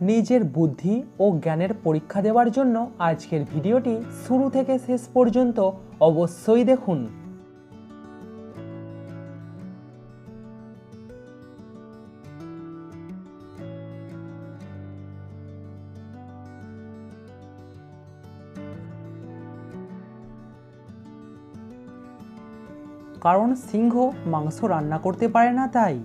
নিজের বুদ্ধি ও জ্ঞানের পরীক্ষা দেওয়ার জন্য আজকের ভিডিওটি শুরু থেকে শেষ পর্যন্ত অবশ্যই দেখুন। কারণ সিংহ মাংস রান্না করতে পারে না তাই।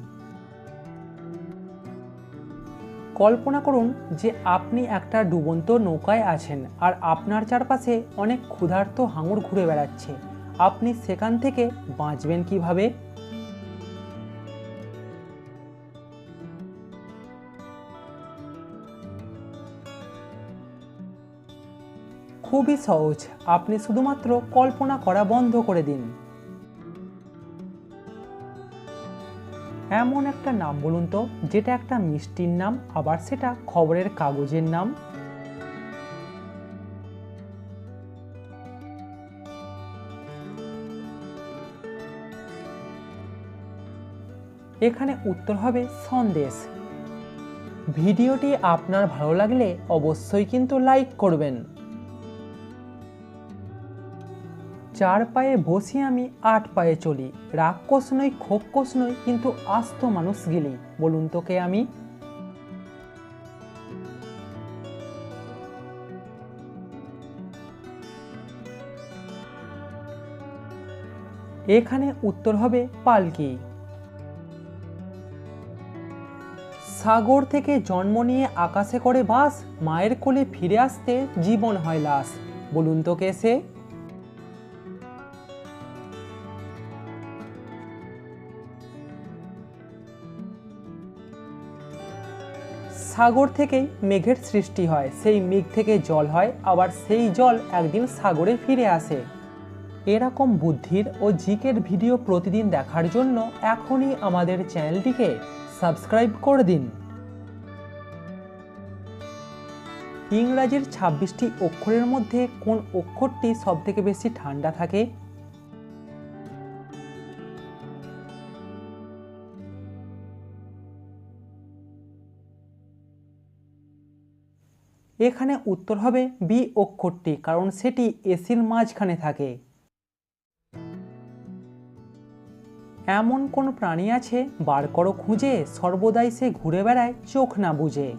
কল্পনা করুন যে আপনি একটা ডুবন্ত নৌকায় আছেন আর আপনার চারপাশে অনেক ক্ষুধার্ত হাঙর ঘুরে বেড়াচ্ছে। আপনি সেখান থেকে বাঁচবেন কীভাবে? খুবই সহজ। আপনি শুধুমাত্র কল্পনা করা বন্ধ করে দিন। এমন একটা নাম বলুন তো, যেটা একটা মিষ্টির নাম, আবার সেটা খবরের কাগজের নাম। এখানে উত্তর হবে সন্দেশ। ভিডিওটি আপনার ভালো লাগলে অবশ্যই কিন্তু লাইক করবেন। চার পায়ে বসি আমি আট পায়ে চলি। রাক্ষস নই খোক্ষস নই, কিন্তু আস্ত মানুষ গেলি। বলুন তোকে আমি। এখানে উত্তর হবে পালকি। সাগর থেকে জন্ম নিয়ে আকাশে করে বাস, মায়ের কোলে ফিরে আসতে জীবন হয় লাশ। বলুন তো কে সে। সাগর থেকেই মেঘের সৃষ্টি হয়। সেই মেঘ থেকে জল হয়, আবার সেই জল একদিন সাগরে ফিরে আসে। এরকম বুদ্ধির ও জিকের ভিডিও প্রতিদিন দেখার জন্য এখনই আমাদের চ্যানেলটিকে সাবস্ক্রাইব করে দিন। ইংরাজির ছাব্বিশটি অক্ষরের মধ্যে কোন অক্ষরটি সবথেকে বেশি ঠান্ডা থাকে? এখানে উত্তর হবে বি অক্ষরটি, কারণ সেটি এসির মাঝখানে থাকে। এমন কোন প্রাণী আছে, বার করো খুঁজে, সর্বদাই সে ঘুরে বেড়ায়, চোখ না বুঝে।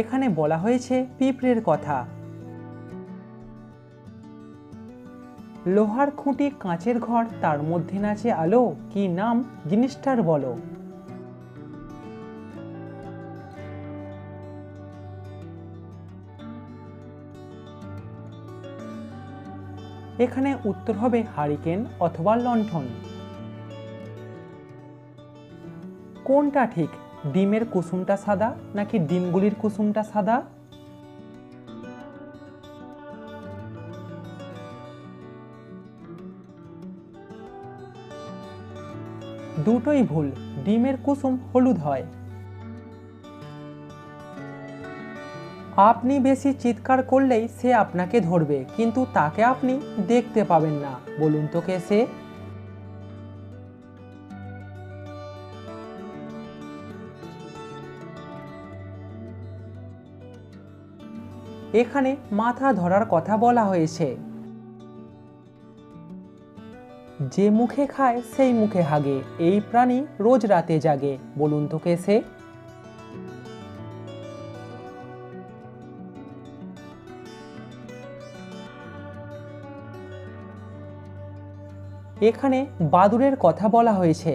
এখানে বলা হয়েছে পিঁপড়ের কথা। লোহার খুঁটি কাঁচের ঘর, তার মধ্যে নাচে আলো, কি নাম জিনিসটার বলো? এখানে উত্তর হবে হারিকেন অথবা লণ্ঠন। কোনটা ঠিক? ডিমের কুসুমটা সাদা নাকি ডিমগুলির কুসুমটা সাদা? দুটোই ভুল, ডিমের কুসুম হলুদ হয়। আপনি বেশি চিৎকার করলেই সে আপনাকে ধরবে, কিন্তু তাকে আপনি দেখতে পাবেন না। বলুন তোকে সে? এখানে মাথা ধরার কথা বলা হয়েছে। যে মুখে খায় সেই মুখে হাগে, এই প্রাণী রোজ রাতে জাগে, বলুন তো কে সে? এখানে বাদুরের কথা বলা হয়েছে।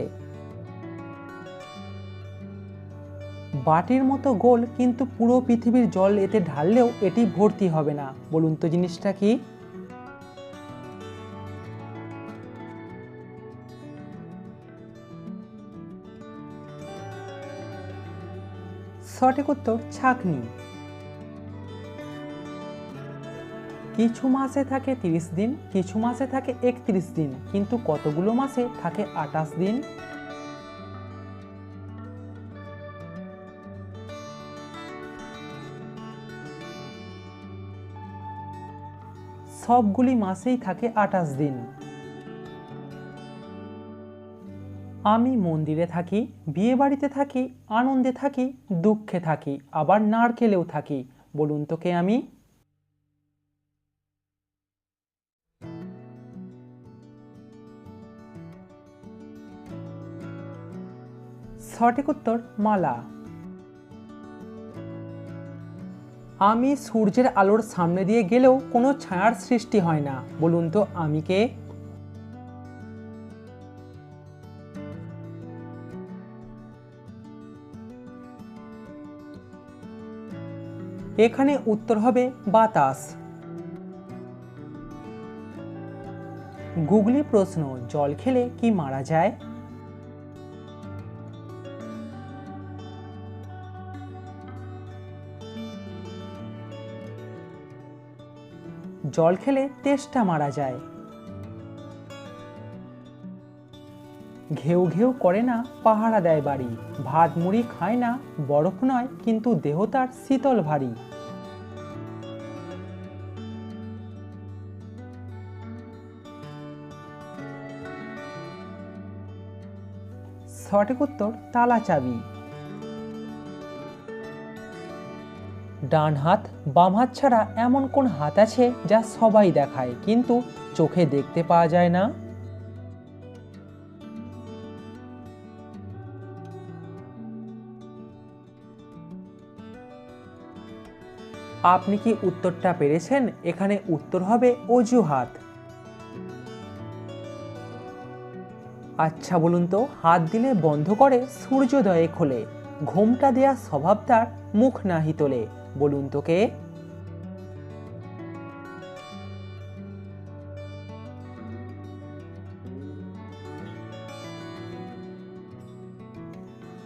বাটির মতো গোল কিন্তু পুরো পৃথিবীর জল এতে ঢাললেও এটি ভর্তি হবে না, বলুন তো জিনিসটা কি? সঠিক উত্তর ছাকনি। কিছু মাসে থাকে তিরিশ দিন, কিছু মাসে থাকে একত্রিশ দিন, কিন্তু কতগুলো মাসে থাকে আটাশ দিন? সবগুলি মাসেই থাকে আঠাশ দিন। আমি মন্দিরে থাকি বিয়ে বাড়িতে থাকি, আনন্দে থাকি, দুঃখে থাকি, আবার নারকেলেও থাকি। বলুন তো কে আমি? সঠিক উত্তর, মালা। আমি সূর্যের আলোর সামনে দিয়ে গেলেও কোনো ছায়ার সৃষ্টি হয় না। বলুন তো আমি কে? এখানে উত্তর হবে বাতাস। গুগলি প্রশ্ন, জল খেলে কি মারা যায়? জল খেলে তেষ্টা মারা যায়। ঘেউ ঘেউ করে না, পাহারা দেয় বাড়ি। ভাত মুড়ি খায় না, বরফ নয়, কিন্তু দেহ তার শীতল ভারী। সঠিক উত্তর, তালা চাবি। ডান হাত, বাম হাত ছাড়া এমন কোন হাত আছে যা সবাই দেখায়, কিন্তু চোখে দেখতে পাওয়া যায় না? আপনি কি উত্তরটা পেরেছেন? এখানে উত্তর হবে অজুহাত। আচ্ছা বলুন তো, হাত দিলে বন্ধ করে সূর্যোদয়ে খোলে, ঘোমটা দেয়া স্বভাব তার মুখ নাহি তোলে, বলুন তো কে?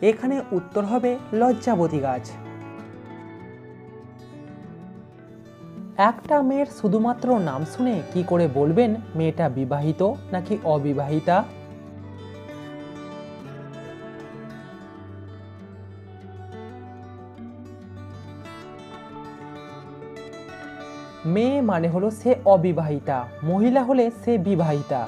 এখানে উত্তর হবে লজ্জাবতী গাছ। একটা মেয়ের শুধুমাত্র নাম শুনে কি করে বলবেন মেয়েটা বিবাহিত নাকি অবিবাহিতা? মেয়ে মানে হলো সে অবিবাহিতা, মহিলা হলে সে বিবাহিতা।